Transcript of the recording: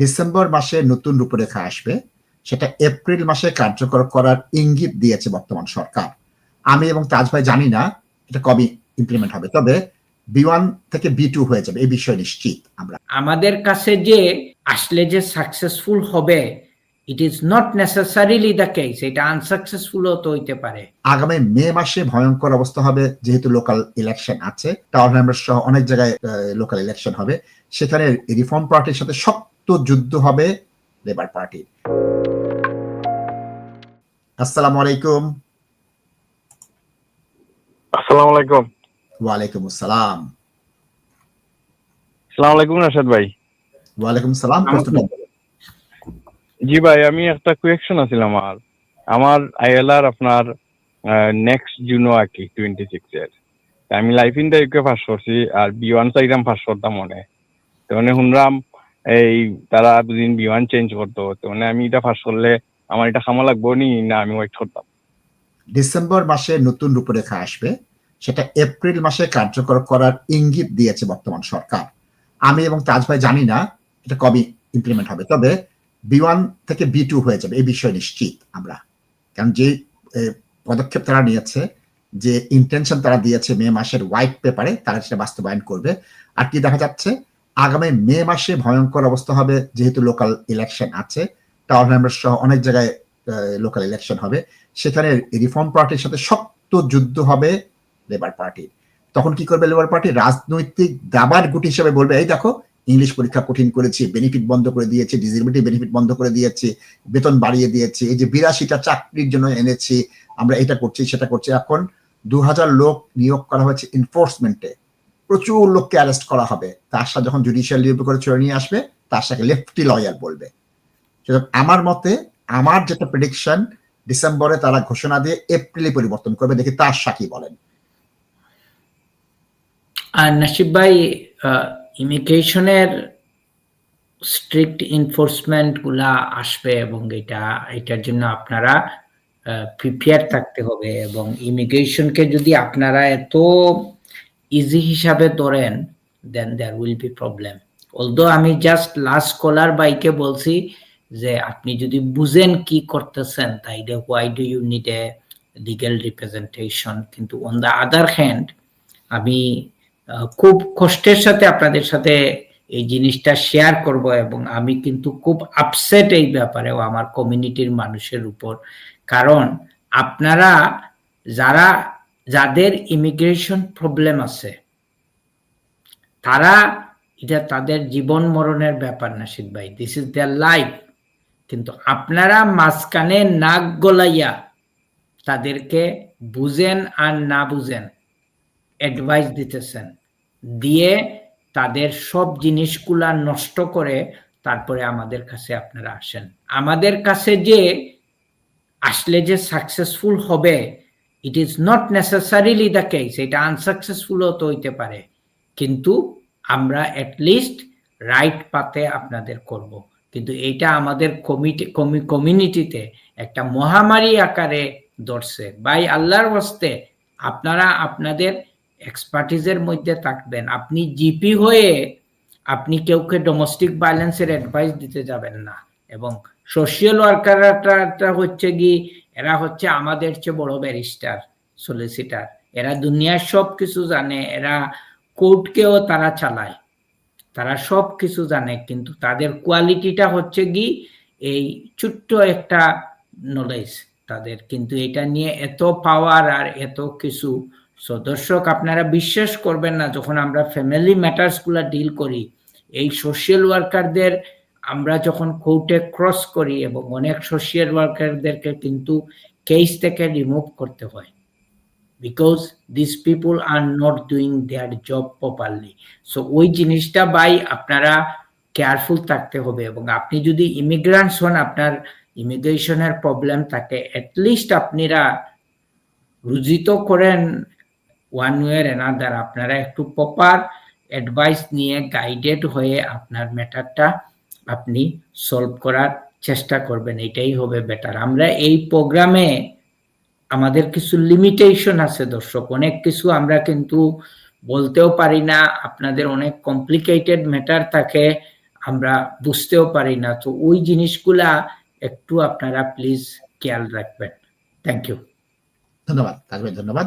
December মাসে নতুন রূপরেখা আসবে। সেটা এপ্রিল মাসে কার্যকর করার ইঙ্গিত দিয়েছে বর্তমান সরকার। আমি এবং তাজ ভাই জানি না এটা কবে ইমপ্লিমেন্ট হবে তবে বি ওয়ান থেকে বি টু হয়ে যাবে এই বিষয়ে নিশ্চিত আমরা। আমাদের কাছে যে আসলে যে সাকসেসফুল হবে it is not necessarily the case এটা আনসাকসেসফুলও তো হইতে পারে। আগামী মে মাসে ভয়ঙ্কর অবস্থা হবে যেহেতু লোকাল ইলেকশন আছে টাউন মেম্বার সহ অনেক জায়গায় লোকাল ইলেকশন হবে। সেখানে রিফর্ম পার্টির সাথে শক্ত যুদ্ধ হবে লেবার পার্টির। আসসালামু আলাইকুম। আসসালামু আলাইকুম। ওয়ালাইকুম আসসালাম। আসসালামু আলাইকুম রাশাদ ভাই। ওয়ালাইকুম সালাম জি ভাই আমি একটা কোয়েকশন আছিল আমার। আমার আইএলআর আপনার নেক্সট জুনও আর কি টোয়েন্টি সিক্স এর আমি life in the UK pass করছি আর বি ওয়ান সাইডাম পাস করতাম মনে। তো মানে শুনলাম এই তারা দুদিন বিমান চেঞ্জ করতো, তো মানে আমি এটা পাস করলে আমার এটা খামা লাগবো নি, না আমি ওয়েট করতাম। ডিসেম্বর মাসে নতুন রূপরেখা আসবে, সেটা এপ্রিল মাসে কার্যকর করার ইঙ্গিত দিয়েছে বর্তমান সরকার। আমি এবং তাজ ভাই জানি না এটা কবে ইমপ্লিমেন্ট হবে, তবে বি ওয়ান থেকে বি টু হয়ে যাবে, এই বিষয়ে নিশ্চিত আমরা। কারণ যে পদক্ষেপ তারা নিয়েছে, যে ইন্টেনশন তারা দিয়েছে মে মাসের হোয়াইট পেপারে তারা সেটা বাস্তবায়ন করবে। আর কি দেখা যাচ্ছে আগামী মে মাসে ভয়ঙ্কর অবস্থা হবে, যেহেতু লোকাল ইলেকশন আছে টাউন মেম্বার সহ অনেক জায়গায় লোকাল ইলেকশন হবে। সেখানে রিফর্ম পার্টির সাথে শক্ত যুদ্ধ হবে লেবার পার্টির তখন কি করবে লেবার পার্টি রাজনৈতিক দাবার গুটি হিসেবে বলবে, এই দেখো ইংলিশ পরীক্ষা কঠিন করেছি বেনিফিট বন্ধ করে দিয়েছে ডিসেবিলিটি বেনিফিট বন্ধ করে দিয়েছে, বেতন বাড়িয়ে দিয়েছে, এই যে বিরাশিটা চাকরির জন্য এনেছি, আমরা এটা করছি, সেটা করছি। এখন দু হাজার লোক নিয়োগ করা হয়েছে এনফোর্সমেন্টে প্রচুর লোককে অ্যারেস্ট করা হবে। তার সাথে যখন জুডিশিয়াল রিভিউ করে চলে নিয়ে আসবে তার সাথে লেফটি লয়ার বলবে আমার মতে, আমার যেটা প্রেডিকশন ডিসেম্বরে তারা ঘোষণা দিয়ে এপ্রিলে পরিবর্তন করবে। দেখি তার সাকি বলেন। আর নাসিব ভাই ইমিগ্রেশনের স্ট্রিক্ট এনফোর্সমেন্টগুলা আসবে এবং এটা, এটার জন্য আপনারা প্রিপেয়ার থাকতে হবে এবং ইমিগ্রেশনকে যদি আপনারা এত ইজি হিসাবে ধরেন then there will be problem although আমি জাস্ট লাস্ট কলার বাইকে বলছি যে, আপনি যদি বুঝেন কি করতেছেন, তাইলে why do you need a legal representation কিন্তু অন দ্য আদার হ্যান্ড আমি খুব কষ্টের সাথে আপনাদের সাথে এই জিনিসটা শেয়ার করব এবং আমি কিন্তু খুব আপসেট এই ব্যাপারেও আমার কমিউনিটির মানুষের উপর। কারণ আপনারা যারা যাদের ইমিগ্রেশন প্রবলেম আছে, তারা এটা তাদের জীবন মরণের ব্যাপার না নাসিদ ভাই। দিস ইজ দেয়ার লাইফ কিন্তু আপনারা মাঝখানে নাক গলাইয়া তাদেরকে বুঝেন আর না বুঝেন অ্যাডভাইস দিতেছেন। দিয়ে তাদের সব জিনিসগুলা নষ্ট করে তারপরে আমাদের কাছে আপনারা আসেন। আমাদের কাছে যে আসলে যে সাকসেসফুল হবে it is not necessarily the case এটা আনসাকসেসফুলও তো হইতে পারে। কিন্তু আমরা অ্যাটলিস্ট রাইট পাতে আপনাদের করব। কিন্তু এটা আমাদের কমিটি কমিউনিটিতে একটা মহামারী আকারে ধরছে। বাই আল্লাহর হস্তে আপনারা আপনাদের এক্সপার্টিজের মধ্যে থাকবেন। আপনি জিপি হয়ে আপনি কেউকে ডোমেস্টিক ভায়োলেন্সের অ্যাডভাইস দিতে যাবেন না। এবং সোশিয়াল ওয়ার্কারটা হচ্ছে কি এরা হচ্ছে আমাদের চেয়ে বড় ব্যারিস্টার সলিসিটার এরা দুনিয়ার সব কিছু জানে, এরা কোর্টকেও তারা চালায়। তারা সব কিছু জানে, কিন্তু তাদের কোয়ালিটিটা হচ্ছে কি? এই ছোট্ট একটা নলেজ তাদের। কিন্তু এটা নিয়ে এত পাওয়ার আর এত কিছু। সো দর্শক, আপনারা বিশ্বাস করবেন না, যখন আমরা ফ্যামিলি ম্যাটার্সগুলা ডিল করি, এই সোশ্যাল ওয়ার্কারদের আমরা যখন কোর্টে ক্রস করি এবং অনেক সোশ্যাল ওয়ার্কারদেরকে কিন্তু কেস থেকে রিমুভ করতে হয়। Because this people are not doing their job properly so ওই জিনিসটা বাই আপনারা কেয়ারফুল থাকতে হবে এবং আপনি যদি ইমিগ্রান্টস হন, আপনার ইমিগ্রেশনের প্রবলেম থাকে অ্যাটলিস্ট আপনারা রুজিত করেন ওয়ান ওয়ের এনাদার আপনারা একটু প্রপার অ্যাডভাইস নিয়ে গাইডেড হয়ে আপনার ম্যাটারটা আপনি সলভ করার চেষ্টা করবেন, এটাই হবে বেটার আমরা এই প্রোগ্রামে আমাদের কিছু লিমিটেশন আছে দর্শক, অনেক কিছু আমরা কিন্তু বলতেও পারি না, আপনাদের অনেক কমপ্লিকেটেড ম্যাটার থাকে, আমরা বুঝতেও পারি না। তো ওই জিনিসগুলা একটু আপনারা প্লিজ খেয়াল রাখবেন। থ্যাংক ইউ ধন্যবাদ ধন্যবাদ।